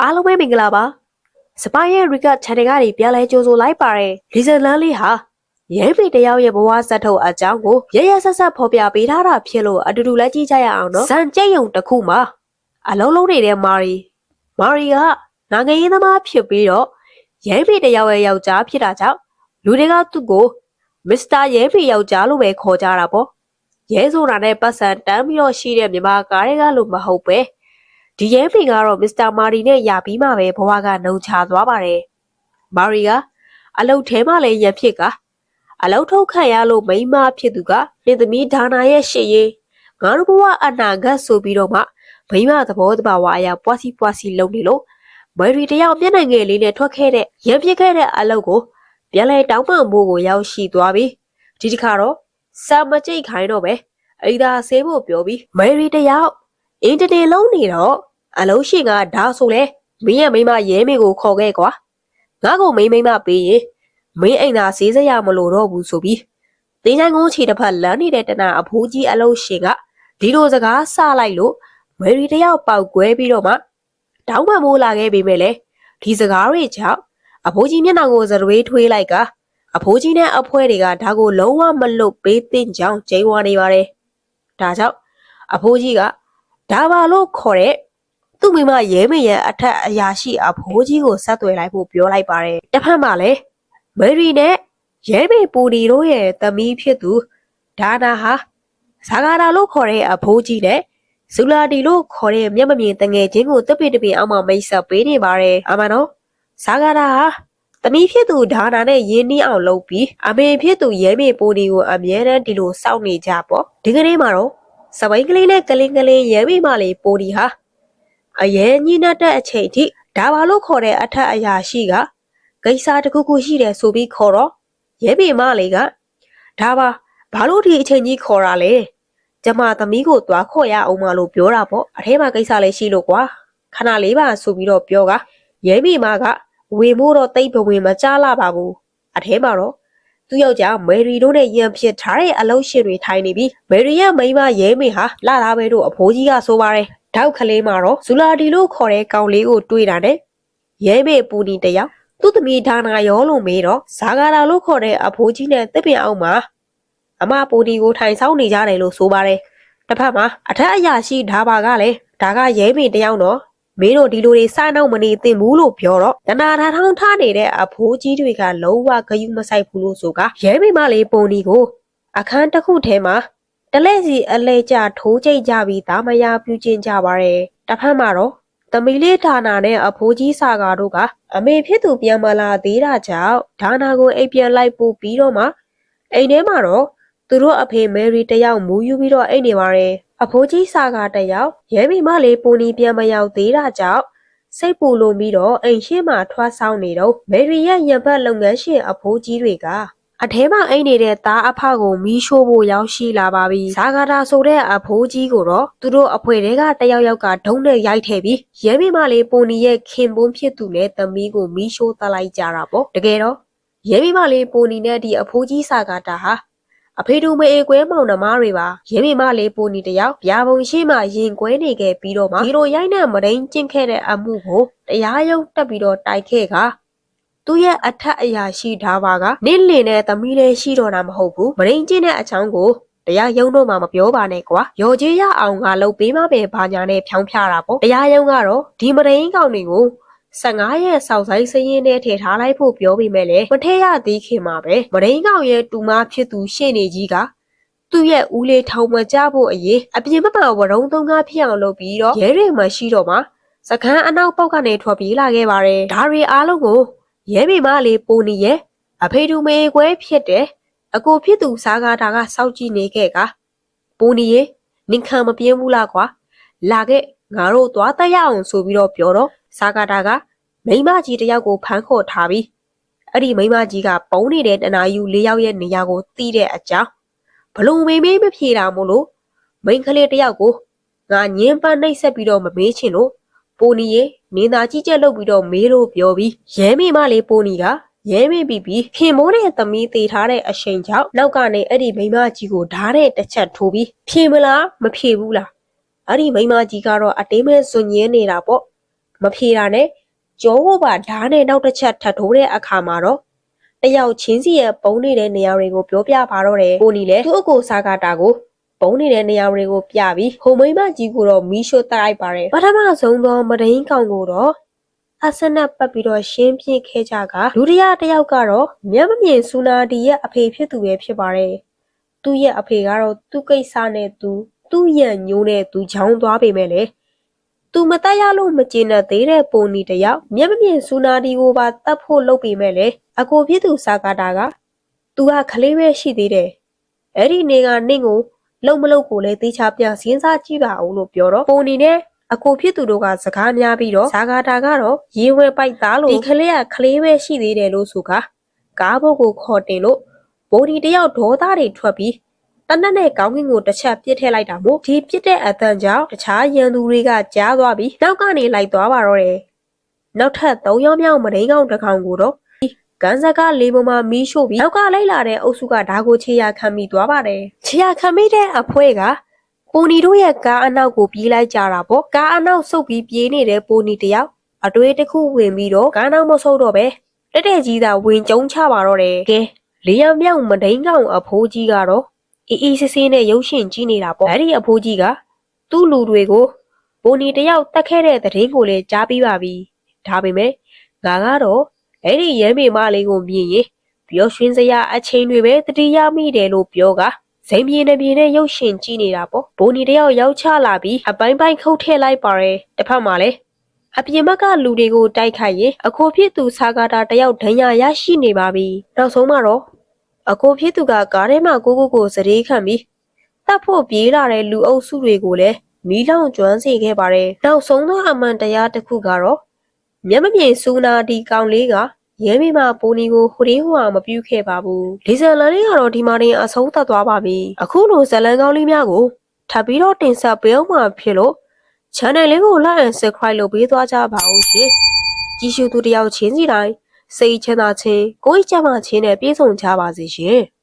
အားလုံးပဲမင်္ဂလာပါစပိုင်ရဲ့ Record Channel ကနေပြန်လဲကြိုဆိုလိုက်ပါရယ်လီဇလန်လေးဟာရဲမေတယောက်ရဲ့ဘဝဇက်ထုတ်အကြောင်းကိုရရဆက်ဆက်ဖော်ပြပေးထားတာဖြစ်လို့အတူတူလက်ကြည့်ကြရအောင်နော်ဇန်ကြိတ်ယုံတစ်ခုမှာအလုံးလုံးနေတဲ့မာရီမာရီကနာငယ်ရေးသမားဖြစ်ပြီးတော့ရဲမေတယောက်ရဲ့ယောက်ျားဖြစ်တာကြောင့်လူတွေကသူ့ကိုမစ္စတာရဲမေယောက်ျားလို့ပဲခေါ်ကြတာပေါ့ရဲဆိုတာနဲ့ပတ်စံတန်းပြီးတော့ရှိတဲ့မြန်မာကားတွေကလို့မဟုတ်ပဲ ဒီရဲမေကတော့မစ္စတာမာရီနဲ့ယာပြီးမှပဲဘဝကနှုံချသွားပါတယ်မာရီကအလုတ်ထဲမှလည်းရဖြစ်ကအလုတ်ထုတ်ခံရလို့မိန်းမဖြစ်သူကလင်သမီးဒါနာရဲ့ရှေ့ရေးငါတို့ဘဝအနာဂတ်ဆိုပြီးတော့မှမိန်းမသဘောတဘာဝအရာပွားစီပွားစီလုပ်နေလို့မယ်ရီတယောက်မျက်နှာငယ်လေးနဲ့ထွက်ခဲ့တဲ့ရံဖြစ်ခဲ့တဲ့အလုပ်ကိုပြန်လဲတောင်းပန်ဖို့ကိုရောက်ရှိသွားပြီဒီတစ်ခါတော့စာမကြိတ်ခိုင်းတော့ပဲအိဒါဆေးဖို့ပြောပြီးမယ်ရီတယောက်အင်တနေလုံးနေတော့ အလုံးရှိကဒါဆိုလဲမင်းရဲ့မိန်းမရဲမေကိုခေါ်ခဲ့ကွာငါ့ကိုမိန်းမိန်းမပေးရင်မင်းအိမ်သာဈေးစရမလို့တော့ဘူးဆိုပြီးတင်းချိုင်းကုန်းချီတစ်ဖက်လမ်းနေတဲ့တနာအဖိုးကြီးအလုံးရှင်ကဒီလိုစကားဆလိုက်လို့မယ်ရီတယောက်ပေါက်ကွဲပြီးတော့မှတောင်းပန်မိုးလာခဲ့ပေမဲ့လေဒီစကားတွေကြောင့်အဖိုးကြီးမျက်နှာကိုဇရွေးထွေးလိုက်ကအဖိုးကြီးနဲ့အဖွဲတွေကဒါကိုလုံးဝမလွတ်ပေးသင့်ကြောင်းကြိမ်းဝါနေပါတယ်ဒါကြောင့်အဖိုးကြီးကဒါပါလို့ခေါ်တဲ့ သူ့မိမရဲမေရဲ့အထက်အရာရှိအဖိုးကြီးကိုဆက်သွယ်လိုက်ဖို့ပြောလိုက်ပါတယ်တစ်ဖက်မှာလည်းမယ်ရီနဲ့ရဲမေပူဒီတို့ရဲ့သမီးဖြစ်သူဒါနာဟာဇာဂါရာလို့ခေါ်တဲ့အဖိုးကြီးနဲ့ဇူလာဒီလို့ခေါ်တဲ့မျက်မမြင်တငယ်ချင်းကိုတပိတပိအောက်မှာမိတ်ဆက်ပေးနေပါတယ်အမှန်တော့ဇာဂါရာဟာသမီးဖြစ်သူဒါနာနဲ့ရင်းနှီးအောင်လုပ်ပြီးအမေဖြစ်သူရဲမေပူဒီကိုအမြဲတမ်းဒီလိုစောင့်နေကြပေါ့ဒီကနေ့မှာတော့စပိန်ကလေးနဲ့ကလင်းကလင်းရဲမေမလေးပူဒီဟာ အရင်ညနေတဲ့အချိန်ထိဒါပါလို့ခေါ်တဲ့အထက်အရာရှိကဂိတ်စားတစ်ခုခုရှိတယ်ဆိုပြီးခေါ်တော့ရဲမေမလေးကဒါပါဘာလို့ဒီအချိန်ကြီးခေါ်တာလဲကျမသမီးကိုသွားခေါ်ရအောင်မလို့ပြောတာပေါ့အထဲမှာကိစ္စလေးရှိလို့ကွာခဏလေးပါဆိုပြီးတော့ပြောကရဲမေမကဝေမို့တော့တိတ်ဘဝင်မကြားလာပါဘူးအထဲမှာတော့သူ့ယောက်ျားမယ်ရီတို့နဲ့ရန်ဖြစ်ထားတဲ့အလုပ်ရှင်တွေထိုင်နေပြီးမယ်ရီရဲ့မိန်းမရဲမေဟာလာလာပဲတို့အဖိုးကြီးကဆိုပါတယ် တောက်ကလေးမှာတော့ဇူလာဒီလို့ခေါ်တဲ့ကောင်လေးကိုတွေးတာနဲ့ရဲမေပူနီတယောက်သူ့သမီးဒါနာရောလို့မေးတော့ဇာဂါရာလို့ခေါ်တဲ့အဖိုးကြီးနဲ့တစ်ပင်အောင်မှာအမပူဒီကိုထိုင်ဆောင်နေကြတယ်လို့ဆိုပါတယ်တစ်ဖက်မှာအထက်အရာရှိဓာပါကလည်းဒါကရဲမေတယောက်တော့မင်းတို့ဒီလိုတွေစားနောက်မနေသင့်ဘူးလို့ပြောတော့တနာထားထောင်းထားနေတဲ့အဖိုးကြီးတွေကလုံးဝဂယုမဆိုင်ဘူးလို့ဆိုကရဲမိမလေးပုံဒီကိုအခန်းတစ်ခုထဲမှာ တလဲစီအလဲကျထိုးကြိတ်ကြပြီးသားမယာပြုကျင်ကြပါရဲ့တစ်ဖက်မှာတော့သမီးလေးဒါနာနဲ့အဖိုးကြီးစာကာတို့ကအမေဖြစ်သူပြန်မလာသေးတာကြောင့်ဒါနာကိုအိပ်ပြန်လိုက်ပို့ပြီးတော့မှအိမ်ထဲမှာတော့သူတို့အဖေမယ်ရီတယောက်မူးယူပြီးတော့အိတ်နေပါရဲ့အဖိုးကြီးစာကတယောက်ရဲမိမလေးပူနီပြန်မရောက်သေးတာကြောင့်စိတ်ပူလို့ပြီးတော့အိမ်ရှိမှထွားဆောင်နေတော့မယ်ရီရဲ့ရံပတ်လုပ်ငန်းရှင်အဖိုးကြီးတွေက အထဲမှာအိမ်နေတဲ့သားအဖကိုမီးရှို့ဖို့ရောက်ရှိလာပါပြီ။ဇာဂတာဆိုတဲ့အဖိုးကြီးကိုတော့သူတို့အဖွဲတွေကတယောက်ယောက်ကဒုံးနဲ့ရိုက်ထည့်ပြီးရဲမိမလေးပူနီရဲ့ခင်ပွန်းဖြစ်သူနဲ့သမီးကိုမီးရှို့တလိုက်ကြတာပေါ့။တကယ်တော့ရဲမိမလေးပူနီနဲ့ဒီအဖိုးကြီးစာဂတာဟာအဖေတို့မအေကွဲမောင်နှမတွေပါရင်းမိမလေးပူနီတယောက်ဗျာပုံရှိမှရင်ကွဲနေခဲ့ပြီးတော့မှဒီလိုရိုက်နဲ့မဒိန်ကျင့်ခဲ့တဲ့အမှုကိုတရားရုံးတက်ပြီးတော့တိုက်ခဲ့က သူ့ရဲ့အထက်အရာရှိထားပါကနင်းလင်နဲ့သမီးလေးရှိတော့တာမဟုတ်ဘူးမဒိန်ကျင့်တဲ့အချောင်းကိုတရားရုံးတော့မှမပြောပါနဲ့ကွာရော်ကြီးရအောင်ငါလုပ်ပေးမှပဲဘာညာနဲ့ဖြောင်းဖြတာပေါ့တရားရုံးကတော့ဒီမဒိန်ကောင်တွေကို15ရက်စောက်ဆိုင်စရင်နဲ့ထည့်ထားလိုက်ဖို့ပြောပြီးမဲ့လေမထည့်ရသေးခင်မှာပဲမရင်းကောင်ရဲ့တူမဖြစ်သူရှေ့နေကြီးကသူ့ရဲ့ဦးလေးထောင်မကြဖို့အရေးအပြင်ဘက်မှာဝရုံသုံးကားဖြစ်အောင်လုပ်ပြီးတော့ရဲတွေမှရှိတော့မှစကန်းအနောက်ပေါက်ကနေထွက်ပြေးလာခဲ့ပါတယ်ဒါတွေအားလုံးကို ရဲမိမလေးပူနီရဲ့အဖေတူမေကွဲဖြစ်တယ်အကိုဖြစ်သူစားကားတာကစောက်ကြည့်နေခဲ့ကပူနီရဲ့နင်ခံမပြင်းဘူးလားကွာလာခဲ့ငါတို့သွားတက်ရအောင်ဆိုပြီးတော့ပြောတော့စာကာတာကမိမကြီးတယောက်ကိုဖမ်းခေါ်ထားပြီးအဲ့ဒီမိမကြီးကပုံနေတဲ့တနာယူလေးယောက်ရဲ့နေရာကိုတီးတဲ့အကြောင်းဘလုံမေမေးမဖြေတာမို့လို့မိန်းကလေးတယောက်ကိုငါညင်းပန်းနှိပ်ဆက်ပြီးတော့မမေးချင်လို့ ပိုနီရဲ့နေသားကြီးကျက်လုပ်ပြီးတော့မေးလို့ပြောပြီးရဲမိမလေးပိုနီကရဲမိပြီးပြီးခင်မိုးတဲ့သမီးသေးထားတဲ့အချိန်ကြောင့်နောက်ကနေအဲ့ဒီမိမကြီးကိုဓားတဲ့တစ်ချက်ထိုးပြီးဖြေမလားမဖြေဘူးလားအဲ့ဒီမိမကြီးကတော့အတင်းမဲ့ဇွန်ညင်းနေတာပေါ့မဖြေတာနဲ့ကြောကိုပါဓားနဲ့နောက်တစ်ချက်ထပ်ထိုးတဲ့အခါမှာတော့တယောက်ချင်းစီရဲ့ပုံနေတဲ့နေရာတွေကိုပြောပြပါတော့တယ်။ကိုနီလည်းသူ့အကိုစားကတာကို ပုံနေတဲ့နေရာတွေကိုပြပြီးဟိုမိမကြီးကိုတော့မီးရှို့တိုက်လိုက်ပါတယ်။ပထမဆုံးသောမဒိန်ကောင်ကိုတော့အဆနက်ပတ်ပြီးတော့ရှင်းပြခဲ့ကြကဒုတိယတစ်ယောက်ကတော့မျက်မမြင်စူနာဒီရဲ့အဖေဖြစ်သူပဲဖြစ်ပါတယ်။သူ့ရဲ့အဖေကတော့သူ့ကိစ္စနဲ့သူသူ့ရဲ့ညိုးနဲ့သူချောင်းသွားပေမဲ့လေသူမတက်ရလို့မကျေနပ်သေးတဲ့ပုံနီတစ်ယောက်မျက်မမြင်စူနာဒီကိုပါတတ်ဖို့လုပ်ပေမဲ့လေအကိုဖြစ်သူစာကာတာကသူကခလေးပဲရှိသေးတယ်။အဲ့ဒီနေကနင့်ကို လုံမလုံကိုလည်းတေချာပြန်စဉ်းစားကြည့်ပါဦးလို့ပြောတော့ပုံနီနဲ့အကိုဖြစ်သူတို့ကစကားများပြီးတော့ဇာကာတာကတော့ရေဝဲပိုက်သားလို့ဒီကလေးကကလေးပဲရှိသေးတယ်လို့ဆိုကကားဘုတ်ကိုခေါ်တင်လို့ဘိုးဒီတယောက်ဒေါသတွေထွက်ပြီးတနက်နဲ့ကောင်းကင်ကိုတစ်ချက်ပစ်ထည့်လိုက်တာမို့ဒီပစ်တဲ့အတန်ကြောင့်တခြားရန်သူတွေကကြားသွားပြီးနောက်ကနေလိုက်သွားပါတော့တယ်နောက်ထပ်၃ယောက်မြောက်မဒိန်ကောင်တစ်ကောင်ကိုတော့ ကန်ဆက်ကလေးပေါ်မှာမီးရှို့ပြီးနောက်ကလိုက်လာတဲ့အုပ်စုကဓာကိုချေရခံမိသွားပါတယ်ချေရခံမိတဲ့အဖွဲကပိုနီတို့ရဲ့ကားအနောက်ကိုပြေးလိုက်ကြတာပေါ့ကားအနောက်ဆုပ်ပြီးပြေးနေတဲ့ပိုနီတယောက်အတွေးတစ်ခုဝင်ပြီးတော့ကားနောက်မဆုပ်တော့ပဲတက်တဲ့ကြီးသာဝင်ကျုံချပါတော့တယ်ကဲလေးရမြောက်မဒိန်ကောင်အဖိုးကြီးကတော့အေးအေးဆေးဆေးနဲ့ရုပ်ရှင်ကြည့်နေတာပေါ့အဲ့ဒီအဖိုးကြီးကသူ့လူတွေကိုပိုနီတယောက်တက်ခဲ့တဲ့တရင်ကိုလည်းကြားပြီးပါပြီဒါပေမဲ့ငါကတော့ အဲ့ဒီရဲမေမလေးကိုမြင်ရင်ပျော်ရွှင်စရာအချိန်တွေပဲတတိယမိတယ်လို့ပြောကဇိမ်ပြေနေပြေနဲ့ရုပ်ရှင်ကြည့်နေတာပေါ့ဘိုးနီတယောက်ရောက်ချလာပြီးအပိုင်းပိုင်းခုတ်ထည့်လိုက်ပါရဲတစ်ဖက်မှာလည်းအပြင်ဘက်ကလူတွေကိုတိုက်ခိုက်ရင်အခိုဖြစ်သူစာကာတာတယောက်ဒဏ်ရာရရှိနေပါပြီနောက်ဆုံးမှာတော့အခိုဖြစ်သူကကားထဲမှာကိုကိုကိုစရေခံပြီးတတ်ဖို့ပြေးလာတဲ့လူအုပ်စုတွေကိုလည်းမီးလောင်ကျွမ်းစေခဲ့ပါတယ်နောက်ဆုံးသောအမှန်တရားတစ်ခုကတော့ မျက်မမြင်စူနာဒီကောင်လေးကရဲမိမပိုနီကိုဟိုရင်းဟွာမပြုတ်ခဲ့ပါဘူး။ဒီဇယ်လန်လေးကတော့ဒီမှာတင်အဆုံးသတ်သွားပါပြီ။အခုလိုဇလန်ကောင်းလေးများကိုထပ်ပြီးတော့တင်ဆက်ပေးအောင်မှာဖြစ်လို့ channel လေးကို like and subscribe လုပ်ပေးသွားကြပါဦးရှင်။ကြည့်ရှုသူတယောက်ချင်းစီတိုင်းစိတ်ချမ်းသာခြင်းကိုယ်ကြမ်းမှခြင်းနဲ့ပြည့်စုံကြပါစေရှင်။